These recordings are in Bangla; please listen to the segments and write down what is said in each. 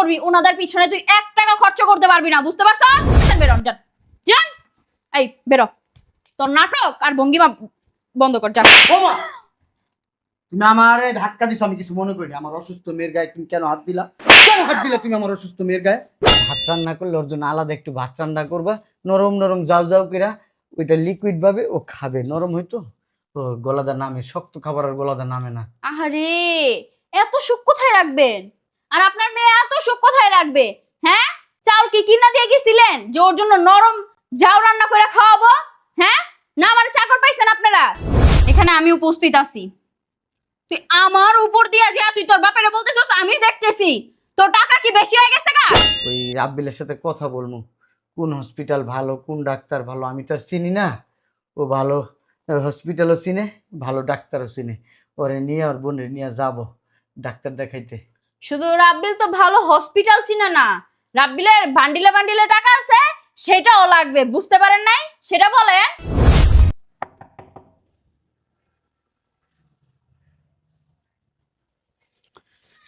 করবি ওনাদের পিছনে তুই এক টাকা খরচ করতে পারবি না বুঝতে বেরোন যান যান এই বেরো। তোর নাটক আর ভঙ্গিমা বন্ধ কর যান তুমি আমারে ধাক্কা দিছো আমি কিছু মনে করিনি। আমার অসুস্থ মেয়ের গায়ে তুমি কেন হাত দিলা? কেন হাত দিলা তুমি আমার অসুস্থ মেয়ের গায়ে? ভাত রান্না করলে ওর জন্য আলাদা একটু ভাত রান্না করবা। নরম নরম যাও যাও কিরা ওইটা লিকুইড ভাবে ও খাবে। নরম গলাদা নামে শক্ত খাবার আর গলাদা নামে না। আহারে এত সুখ কোথায় রাখবেন? আর আপনার মেয়ে এত সুখ কোথায় রাখবে? হ্যাঁ? চাউল কি কিনা দিয়ে গেছিলেন যে ওর জন্য নরম যাও রান্না করে খাওয়াবো? হ্যাঁ? না আমার চাকর পাইছেন আপনারা? এখানে আমি উপস্থিত আছি। তুই আমার উপর দিয়া যা, তুই তোর বাপেরে বলতেছিস, আমি দেখতেছি। তোর টাকা কি বেশি হয়ে গেছে গা? ওই রাব্বিলের সাথে কথা বলব কোন হসপিটাল ভালো, কোন ডাক্তার ভালো, আমি তো আর চিনি না। ও ভালো হসপিটালও চিনে, ভালো ডাক্তারও চিনে। ওরে নিয়ে ওর বোনের নিয়ে যাব, ডাক্তার দেখাইতে। শুধু রাব্বিল তো ভালো হসপিটাল চিনে না। রাব্বিলের বান্ডিলে বান্ডিলে টাকা আছে সেটাও লাগবে বুঝতে পারেন নাই? সেটা বলে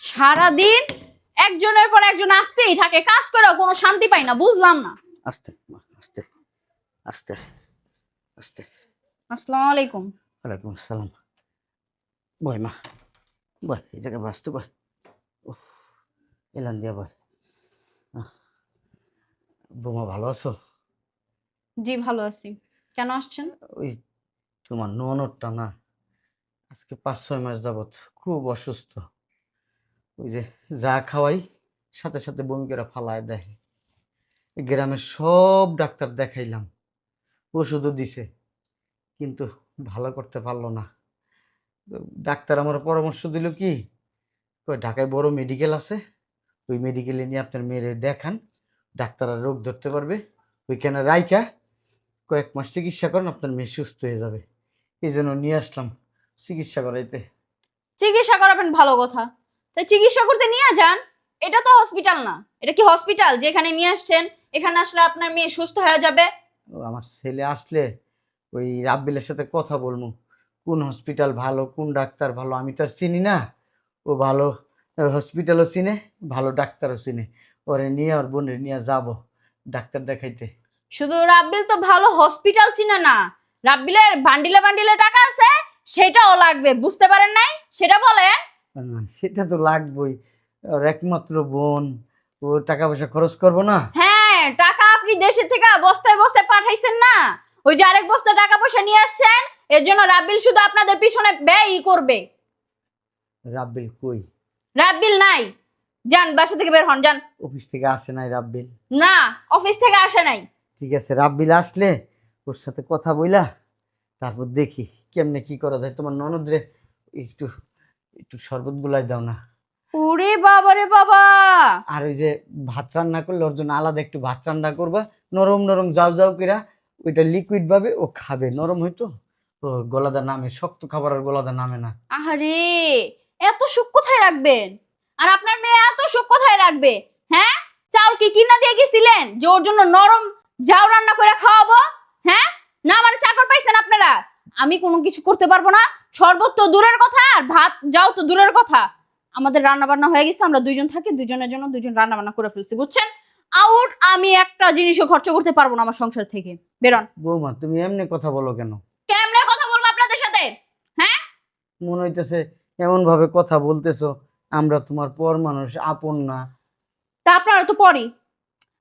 সারাদিন একজনের পর একজন আসতেই থাকে কাজ করেও কোনো শান্তি পাই না বুঝলাম না। আস্তে আস্তে আস্তে আস্তে। আসসালামু আলাইকুম। ওয়ালাইকুম আসসালাম। বয় মা বয় এই জায়গায় বাঁচতে বয়। এলাম দিয়া আহ, বৌমা ভালো আছো? জি ভালো আছি। কেন আসছেন? ওই তোমার ননদটা না আজকে পাঁচ ছয় মাস যাবত খুব অসুস্থ। ওই যে যা খাওয়াই সাথে সাথে বমি করে ফালায় দেয়। গ্রামের সব ডাক্তার দেখাইলাম ওষুধও দিছে কিন্তু ভালো করতে পারল না। ডাক্তার আমার পরামর্শ দিল কি ঢাকায় বড় মেডিকেল আছে ওই মেডিকেলে নিয়ে আপনার মেয়েরে দেখান ডাক্তাররা রোগ ধরতে পারবে। ওইখানে রাইকা কয়েক মাস চিকিৎসা করেন আপনার মেয়ে সুস্থ হয়ে যাবে। এই জন্য নিয়ে আসলাম চিকিৎসা করাইতে। চিকিৎসা করাবেন ভালো কথা। তাই চিকিৎসা করতে নিয়ে যান এটা তো হসপিটাল না। এটা কি হসপিটাল যেখানে নিয়ে আসছেন এখানে আসলে আপনার মেয়ে সুস্থ হয়ে যাবে? ও আমার ছেলে আসলে ওই রাব্বিলের সাথে কথা বলব। কোন হসপিটাল ভালো কোন ডাক্তার ভালো আমি তো আর চিনি না। ও ভালো হসপিটালও চিনে ভালো ডাক্তারও চিনে। ওরে নিয়ে ওর বোনের নিয়ে যাব ডাক্তার দেখাইতে। শুধু রাব্বিল তো ভালো হসপিটাল চিনে না। রাব্বিলের বান্ডিলে বান্ডিলে টাকা আছে সেটাও লাগবে বুঝতে পারেন নাই? সেটা বলে না, সেটা তো লাগবেই। ওর একমাত্র বোন ও টাকা পয়সা খরচ করব না? হ্যাঁ টাকা আপনি দেশে থেকে বস্তায় বস্তায় পাঠাইছেন না? ওই যে আরেক বস্তা টাকা পয়সা নিয়ে আসছেন এর জন্য রাব্বিল শুধু আপনাদের পিছনে ব্যয়ই করবে। রাব্বিল কই? রাব্বিল নাই। যান বাসা থেকে বের হন যান। অফিস থেকে আসে নাই রাব্বিল। না অফিস থেকে আসে নাই। ঠিক আছে রাব্বিল আসলে ওর সাথে কথা বইলা তারপর দেখি কেমনে কি করা যায়। তোমার ননদরে একটু একটু শরবত গুলাই দাও না। ওরে বাবা রে বাবা! আর ওই যে ভাত রান্না করলে ওর জন্য আলাদা একটু ভাত রান্না করবা। নরম নরম যাও যাও কিরা ওইটা লিকুইড ভাবে ও খাবে। নরম হয়তো ও গলাদা নামে শক্ত খাবার আর গলাদা নামে না। আহারে! এত সুখ কোথায় রাখবেন? আর আপনার মেয়ে এত সুখ কোথায় রাখবে? হ্যাঁ? চাউল কি কিনা দিয়ে গেছিলেন যে ওর জন্য নরম যাও রান্না করে খাওয়াবো? হ্যাঁ? না আমার চাকর পাইছেন আপনারা? আমি কোনো কিছু করতে পারব না। শরবত তো দূরের কথা আর ভাত যাও তো দূরের কথা। আমাদের রান্না বান্না হয়ে গেছে আমরা দুইজন থাকি দুইজনের জন্য দুইজন রান্না বান্না করে ফেলছি বুঝছেন? আউট আমি একটা জিনিসও খরচ করতে পারব না আমার সংসার থেকে। বেরন। বৌমা তুমি এমনি কথা বলো কেন? কেমনে কথা বলব আপনাদের সাথে? হ্যাঁ? মনে হইতেছে এমন ভাবে কথা বলতেছো? আমরা তোমার পর মানুষ আপন না। তা আপনারা তো পরই।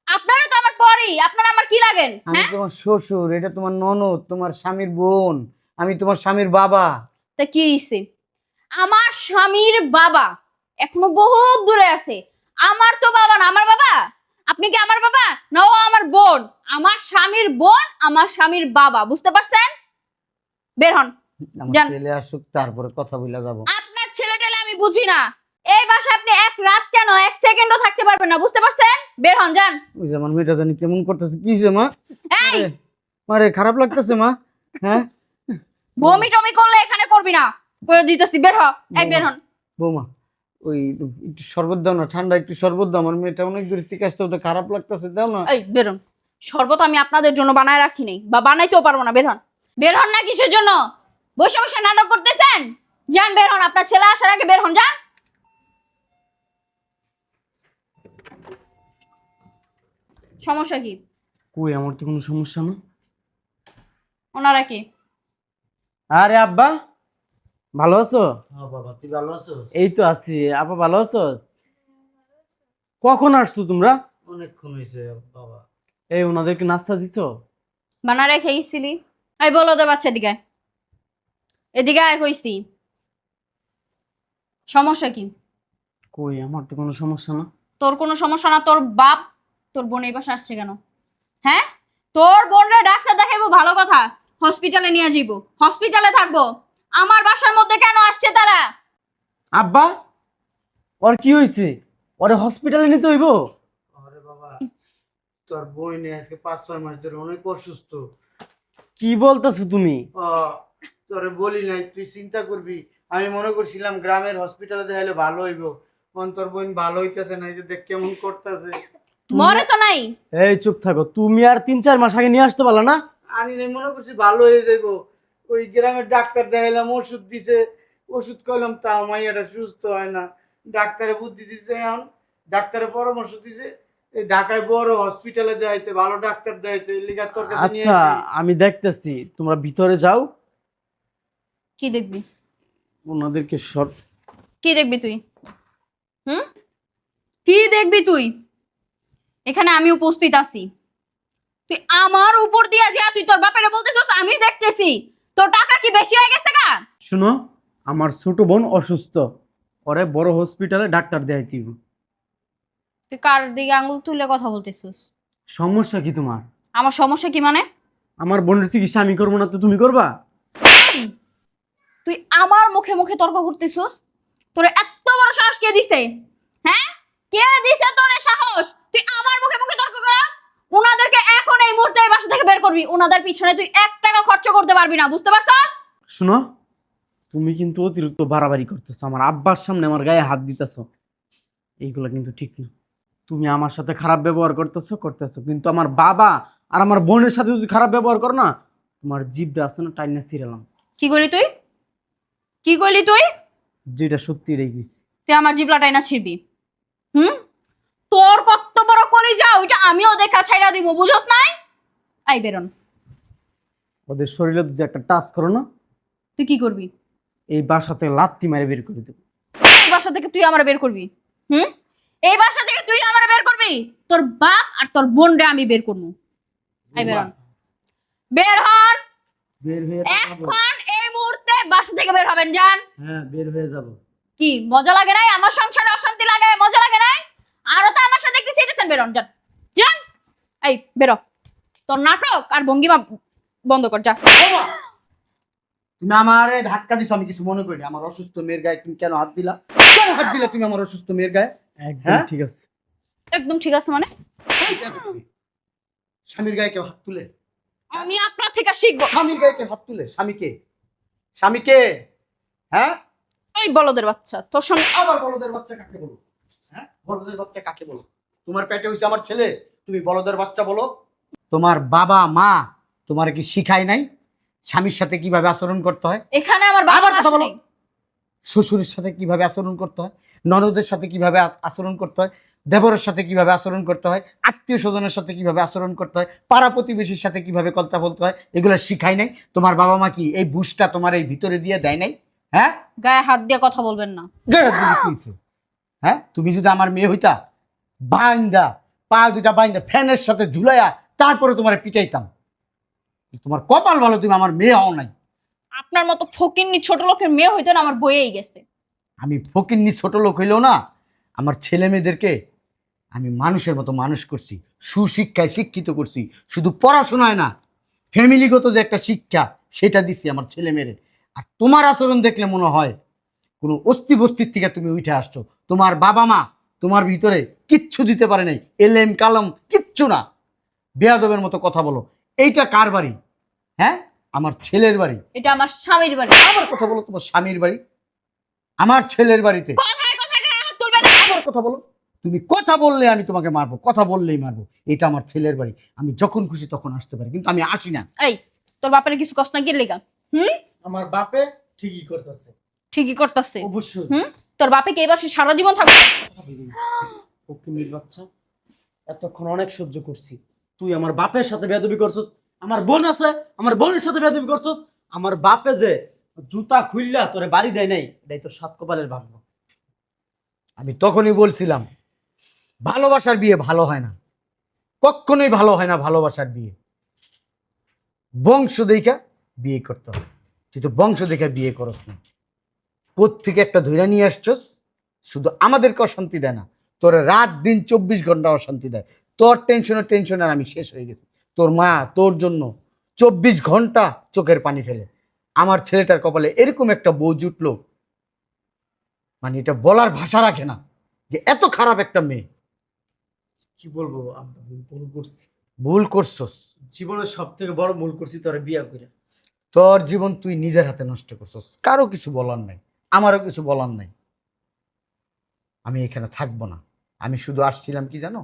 আপনারা তো আমার পরই। আপনারা আমার কি লাগেন আমি হ্যাঁ? তোমার শ্বশুর এটা তোমার ননদ তোমার স্বামীর বোন আমি তোমার স্বামীর বাবা। তা কি হইছে? আমার স্বামীর বাবা এখনও বহুত দূরে আছে। আমার তো বাবা না। আমার বাবা? আপনি কি আমার বাবা? না ও আমার বোন। আমার স্বামীর বোন আমার স্বামীর বাবা। বুঝতে পারছেন? বের হন। আমার যান। ছেলে আসুক তারপরে কথা বলে যাব। আপনার ছেলেটালে আমি বুঝি না। এই বাসায় আপনি এক রাত কেন? এক সেকেন্ডও থাকতে পারবেন না বুঝতে পারছেন? বের হন যান। ওই যে আমার মেয়েটা জানি কেমন করতেছে কি হয়েছে মা? এই! আরে, খারাপ লাগতেছে মা? হ্যাঁ? বমি টমি করলে এখানে করবি না। করে দিতেছি বের হ। এই বের হন। বৌমা ওই একটু শরবত দাও না ঠান্ডা একটু শরবত দাও আমার মেয়েটা অনেক দূর থেকে ওটা খারাপ লাগতেছে দাও না। এই বেরোন শরবত আমি আপনাদের জন্য বানায় রাখি নাই বা বানাইতেও পারব না বের হন। বের হন না কিসের জন্য? বসে বসে নাটক করতেছেন? যান বের হন আপনার ছেলে আসার আগে বের হন যান সমস্যা কি? কই আমার তো কোনো সমস্যা না। ওনারা কি? আরে আব্বা ভালো আছো? হ্যাঁ বাবা তুই ভালো আছিস? এই তো আছি। আপা ভালো আছো কখন আসছো তোমরা? অনেকক্ষণ হয়েছে বাবা। এই ওনাদেরকে নাস্তা দিছো? বানা রেখে গেছিলি এই বলো তো বাচ্চা এদিকে আয়। এদিকে আয় কইছি। সমস্যা কি? কই আমার তো কোনো সমস্যা না। তোর কোনো সমস্যা না তোর বাপ তোর বোন এই পাশে আসছে কেন? হ্যাঁ? তোর বোনরে ডাক্তার দেখাইবো ভালো কথা। হসপিটালে নিয়ে যাইব। হসপিটালে থাকব। আমার বাসার মধ্যে কেন আসছে তারা? আব্বা ওর কি হয়েছে ওরে হসপিটালে নিতে হইব? আরে বাবা তোর বই নেই আজকে পাঁচ ছয় মাস ধরে অনেক অসুস্থ। কি বলতেছো তুমি? তোরে বলি নাই তুই চিন্তা করবি। আমি মনে করছিলাম গ্রামের হসপিটালে দেখাইলে ভালো হইব। কোন তোর বোন ভালো হইতেছে না এই যে দেখ কেমন করতেছে। মরে তো নাই। এই চুপ থাকো তুমি আর তিন চার মাস আগে নিয়ে আসতে পারলা না? আমি নাই মনে করছি ভালো হয়ে যাইব। ওই গ্রামের ডাক্তার দেখাইলাম ওষুধ দিছে। ওষুধ খাইলাম তাও মাইয়াটা সুস্থ হয় না। ডাক্তারে বুদ্ধি দিছে এখন। ডাক্তারে পরামর্শ দিছে ঢাকায় বড় হসপিটালে দেখাইতে ভালো ডাক্তার দেখাইতে লিগা তোর কাছে আচ্ছা আমি দেখতেছি তোমরা ভিতরে যাও। কি দেখবি? ওনাদেরকে সর কি দেখবি তুই? হুম? কি দেখবি তুই? এখানে আমি উপস্থিত আছি। তুই আমার উপর দিয়া যা তুই তোর বাপেরে বলতেছিস আমি দেখতেছি। তোর টাকা কি বেশি হয়ে গেছে গা? শুনো আমার ছোট বোন অসুস্থ। পরে বড় হসপিটালে ডাক্তার দেয় দিব তুই কার দিকে আঙুল তুলে কথা বলতেছিস? সমস্যা কি তোমার? আমার সমস্যা কি মানে? আমার বোনের চিকিৎসা আমি করব না তো তুমি করবা? তুই আমার মুখে মুখে তর্ক করতেছিস? তোর এত বড় সাহস কে দিছে? হ্যাঁ? কে দিছে তোর সাহস? তুই আমার মুখে মুখে তর্ক করাস? উনাদেরকে এখন এই মুহূর্তে এই বাসা থেকে বের করবি। উনাদের পিছনে তুই এক টাকা খরচ করতে পারবি না বুঝতে পারছস? শুনো তুমি কিন্তু অতিরিক্ত বাড়াবাড়ি করতেছো। আমার আব্বার সামনে আমার গায়ে হাত দিতেছো। এইগুলো কিন্তু ঠিক না। তুমি আমার সাথে খারাপ ব্যবহার করতেছো করতেছো। কিন্তু আমার বাবা আর আমার বোনের সাথে যদি খারাপ ব্যবহার করো না তোমার জিভটা আছে না টাইনা ছিঁড়ালাম কি করলি তুই? কি করলি তুই? যেটা সত্যি রেগে গেছি তুই আমার জিবলাটাই না ছিড়বি। হুম? তোর কত বড় কলিজা ওইটা আমিও দেখা ছাইরা দিব বুঝছ নাই? আই বেরন। ওদের শরীরে যে একটা টাচ করো না তুই কি করবি? এই বাসাতে লাত্তি মারে বের করে দেবো। এই বাসা থেকে তুই আমার বের করবি হুম? এই বাসা থেকে তুই আমার বের করবি তোর বাপ আর তোর বোন রে আমি বের করব। আই বেরন। বের হন। বের হয়ে এখন মুহূর্তে বাসা থেকে বের হবেন যান। হ্যাঁ বের হয়ে যাব। কি মজা লাগে নাই? আমার সংসারে অশান্তি লাগে মজা লাগে নাই? আরও তো আমার সাথে একটু চাইতেছেন বেরন যান। যান। এই বেরো। তোর নাটক আর ভঙ্গিমা বন্ধ কর যা। তুমি আমারে ধাক্কা দিছো আমি কিছু মনে করিনি। আমার অসুস্থ মেয়ের গায়ে তুমি কেন হাত দিলা? কেন হাত দিলা তুমি আমার অসুস্থ মেয়ের গায়ে? একদম হ্যাঁ? ঠিক আছে। একদম ঠিক আছে মানে? স্বামীর গায়ে কেউ হাত তুলে? আমি আপনার থেকে শিখব। স্বামীর গায়ে কেউ হাত তুলে? স্বামীকে স্বামীকে হ্যাঁ? ওই বলদের বাচ্চা তোর সঙ্গে আবার বলদের বাচ্চা কাকে বলো? হ্যাঁ? বলদের বাচ্চা কাকে বলো? তোমার পেটে হইছে আমার ছেলে তুমি বলদের বাচ্চা বলো। তোমার বাবা মা তোমার কি শিখায় নাই? স্বামীর সাথে কীভাবে আচরণ করতে হয়? এখানে আমার বাবা কথা বলো। শ্বশুরের সাথে কীভাবে আচরণ করতে হয় ননদের সাথে কীভাবে আচরণ করতে হয় দেবরের সাথে কীভাবে আচরণ করতে হয় আত্মীয় স্বজনের সাথে কীভাবে আচরণ করতে হয় পাড়া প্রতিবেশীর সাথে কীভাবে কথা বলতে হয় এগুলো শিখাই নাই। তোমার বাবা মা কি এই বুঝটা তোমার এই ভিতরে দিয়ে দেয় নাই? হ্যাঁ? গায়ে হাত দিয়ে কথা বলবেন না। গায়ে হাত দিলে কি হ্যাঁ? তুমি যদি আমার মেয়ে হইতা বাইন্দা পা দুটা বাইন্দা ফ্যানের সাথে ঝুলাইয়া তারপরে তোমার পিটাইতাম। তোমার কপাল ভালো তুমি আমার মেয়ে হও নাই। আপনার মতো ফকিন্নি ছোট লোকের মেয়ে হইতো না, আমার বইয়েই গেছে। আমি ফকিন্নি ছোট লোক হইলেও না, আমার ছেলে মেয়েদেরকে আমি মানুষের মতো মানুষ করছি, সুশিক্ষায় শিক্ষিত করছি, শুধু পড়াশোনায় না, ফ্যামিলিগত যে একটা শিক্ষা, সেটা দিছি আমার ছেলে মেয়েদের। আর তোমার আচরণ দেখলে মনে হয় কোনো অস্থি বস্তির থেকে তুমি উঠে আসছো। তোমার বাবা মা তোমার ভিতরে কিচ্ছু দিতে পারে নাই, এলেম কালম কিচ্ছু না। বেয়াদবের মতো কথা বলো। এইটা কার বাড়ি? হ্যাঁ? আমার ছেলের বাড়ি। এটা আমার স্বামীর বাড়ি। আবার কথা বলো তোমার স্বামীর বাড়ি। আমার ছেলের বাড়িতে। কথায় কথায় গায়ে হাত তুলবেন না। আবার কথা বলো। তুমি কথা বললে আমি তোমাকে মারবো কথা বললেই মারবো। এটা আমার ছেলের বাড়ি। আমি যখন খুশি তখন আসতে পারি কিন্তু আমি আসি না। এই তোর বাপের কিছু কষ্ট না গেলে হুম? আমার বাপে ঠিকই করতেছে। ঠিকই করতেছে। অবশ্যই। হুম? তোর বাপে কে বাসে সারা জীবন থাকবে? ফকিনির বাচ্চা এতক্ষণ অনেক সহ্য করছি। তুই আমার বাপের সাথে বেদবি করছস আমার বোন আছে, আমার বোনের সাথে বেদবি করছস, আমার বাপে যে জুতা খুললা তোরে বাড়ি দেয় নাই, এটাই তো সাত কপালের ভাগ্য। আমি তখনই বলছিলাম, ভালোবাসার বিয়ে ভালো হয় না। কখনোই ভালো হয় না ভালোবাসার বিয়ে। বংশ দেখা বিয়ে করতে হবে তুই তো বংশ দেখে বিয়ে করস না। কোত্থেকে একটা ধৈর্য নিয়ে আসছস? শুধু আমাদেরকে অশান্তি দেয় না। তোর রাত দিন চব্বিশ ঘণ্টা অশান্তি দেয়। তোর টেনশনে টেনশনে আর আমি শেষ হয়ে গেছি। তোর মা তোর জন্য চব্বিশ ঘণ্টা চোখের পানি ফেলে। আমার ছেলেটার কপালে এরকম একটা বউ জুটলো। মানে এটা বলার ভাষা রাখে না যে এত খারাপ একটা মেয়ে। কি বলব আব্বা, আমি ভুল করছি। ভুল করছস। জীবনের সব থেকে বড় ভুল করছি তোরে বিয়া করে তোর জীবন তুই নিজের হাতে নষ্ট করছস। কারও কিছু বলার নাই আমারও কিছু বলার নাই। আমি এখানে থাকব না। আমি শুধু আসছিলাম কি জানো?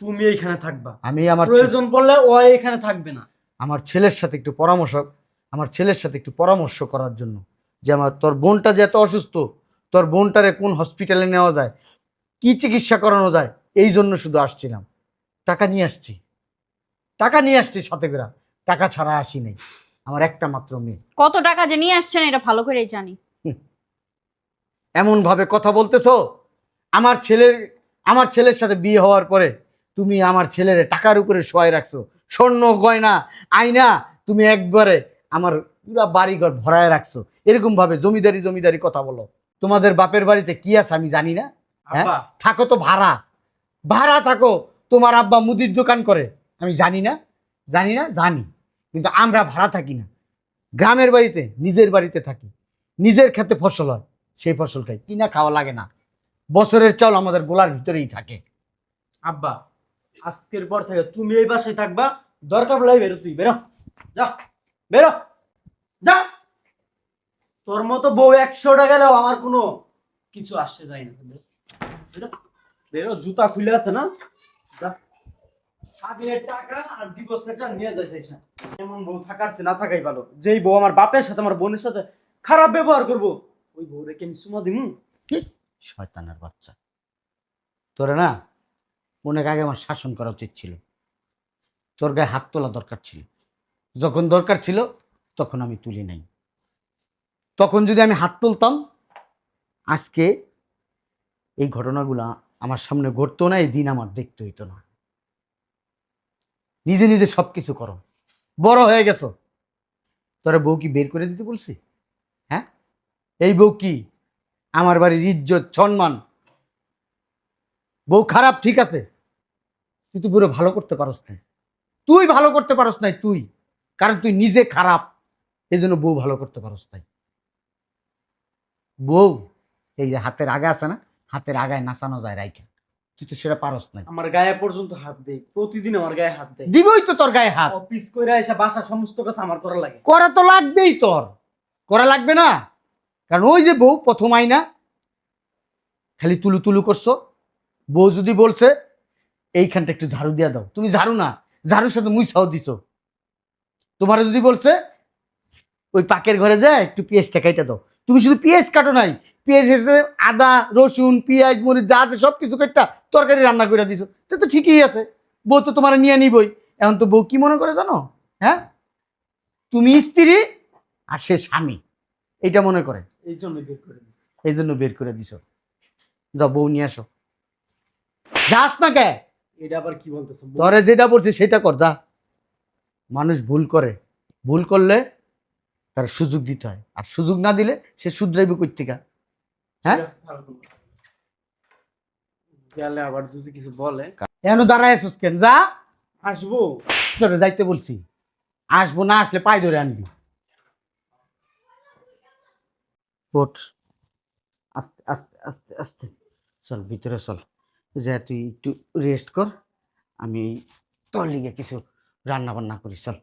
তুমি এইখানে থাকবা। আমি আমার প্রয়োজন পড়লে ও এখানে থাকবে না। আমার ছেলের সাথে একটু পরামর্শ আমার ছেলের সাথে একটু পরামর্শ করার জন্য। যে আমার তোর বোনটা যে এত অসুস্থ তোর বোনটারে কোন হসপিটালে নেওয়া যায় কি চিকিৎসা করানো যায় এই জন্য শুধু আসছিলাম। টাকা নিয়ে আসছি। টাকা নিয়ে আসছি সাথে করে। টাকা ছাড়া আসি নাই। আমার একটা মাত্র মেয়ে। কত টাকা যে নিয়ে আসছেন এটা ভালো করেই জানি। এমন ভাবে কথা বলতেছো? আমার ছেলের আমার ছেলের সাথে বিয়ে হওয়ার পরে তুমি আমার ছেলের টাকার উপরে শোয়াই রাখছো। স্বর্ণ গয়না আয়না তুমি একবারে আমার পুরা বাড়িঘর ভরায় রাখছো। এরকম ভাবে জমিদারি জমিদারি কথা বলো। তোমাদের বাপের বাড়িতে কি আছে আমি জানি না। হ্যাঁ? থাকো তো ভাড়া। ভাড়া থাকো। তোমার আব্বা মুদির দোকান করে। আমি জানি না জানি না জানি। কিন্তু আমরা ভাড়া থাকি না। গ্রামের বাড়িতে নিজের বাড়িতে থাকি। নিজের খেতে ফসল হয় সেই ফসল খাই। কিনা খাওয়া লাগে না। বছরের চাল আমাদের গোলার ভিতরেই থাকে। আব্বা আজকের পর থেকে তুমি এই বাসায় থাকবা, দরকার পড়লে বেরো, তুই বেরো। যা বেরো। যা। তোর মতো বউ একশোটা গেলেও আমার কোনো কিছু আসছে যায় না। বেরো। বেরো। জুতা খুলে আছে না? টাকা যেই বউ আমার বাপের সাথে, আমার বোনের সাথে খারাপ ব্যবহার করব, ওই তোরে না অনেক আগে আমার শাসন করা উচিত ছিল। তোর গায়ে হাত তোলা দরকার ছিল। যখন দরকার ছিল, তখন আমি তুলি নাই। তখন যদি আমি হাত তুলতাম, আজকে এই ঘটনাগুলা আমার সামনে ঘটতো না, এই দিন আমার দেখতে হইতো না। নিজে নিজে সব কিছু করো। বড় হয়ে গেছো। তোরা বউ কি বের করে দিতে বলছি? হ্যাঁ? এই বউ কি? আমার বাড়ির ইজ্জত, সম্মান বউ খারাপ ঠিক আছে। তুই তো পুরো ভালো করতে পারস না তুই ভালো করতে পারস নাই তুই। কারণ তুই নিজে খারাপ এই জন্য বউ ভালো করতে পারস নাই। বউ এই যে হাতের আগা আছে না হাতের আগায় নাচানো যায় রাইখা। তুই তো সেটা পারস নাই। আমার গায়ে পর্যন্ত হাত দেয় প্রতিদিন আমার গায়ে হাত দেয় দিবই তো তোর গায়ে হাত। অফিস করে এসে বাসা সমস্ত কাজ আমার করা লাগে। করা তো লাগবেই তোর। করা লাগবে না। কারণ ওই যে বউ প্রথম আইনা খালি তুলু তুলু করছ। বউ যদি বলছে এইখানটা একটু ঝাড়ু দিয়া দাও। তুমি ঝাড়ু না ঝাড়ুর সাথে মুইছাও দিছো। তোমার যদি বলছে ওই পাকের ঘরে যায় একটু পেঁয়াজটা কাইটা দাও। তুমি শুধু পেঁয়াজ কাটো নাই পেঁয়াজ আদা রসুন পেঁয়াজ মরিচ যা আছে সব কিছু কাটটা তরকারি রান্না করে দিছো। তো তো ঠিকই আছে বউ তো তোমার নিয়ে নিবই। এখন তো বউ কি মনে করে জানো? হ্যাঁ? তুমি স্ত্রী আর সে স্বামী এইটা মনে করে? এই জন্য বের করে দিচ্ছি এই জন্য বের করে দিছ। যাও বউ নিয়ে আসো। যাস না কে? এটা আবার কি বলতেছো? তোরে যেটা বলছে সেটা কর যা। মানুষ ভুল করে। ভুল করলে তার সুযোগ দিতে হয়। আর সুযোগ না দিলে সে শুধরাইবে কই থেকে। হ্যাঁ? গেলে আবার যদি কিছু বলে। দাঁড়ায় কেন? যা। আসব। তোরে যাইতে বলছি। আসব না আসলে পায়ে ধরে আনবি। ওঠ। আস্তে আস্তে আস্তে আস্তে। চল ভিতরে চল। যা তুই একটু রেস্ট কর আমি তোর লিগে কিছু রান্না বান্না করি চল।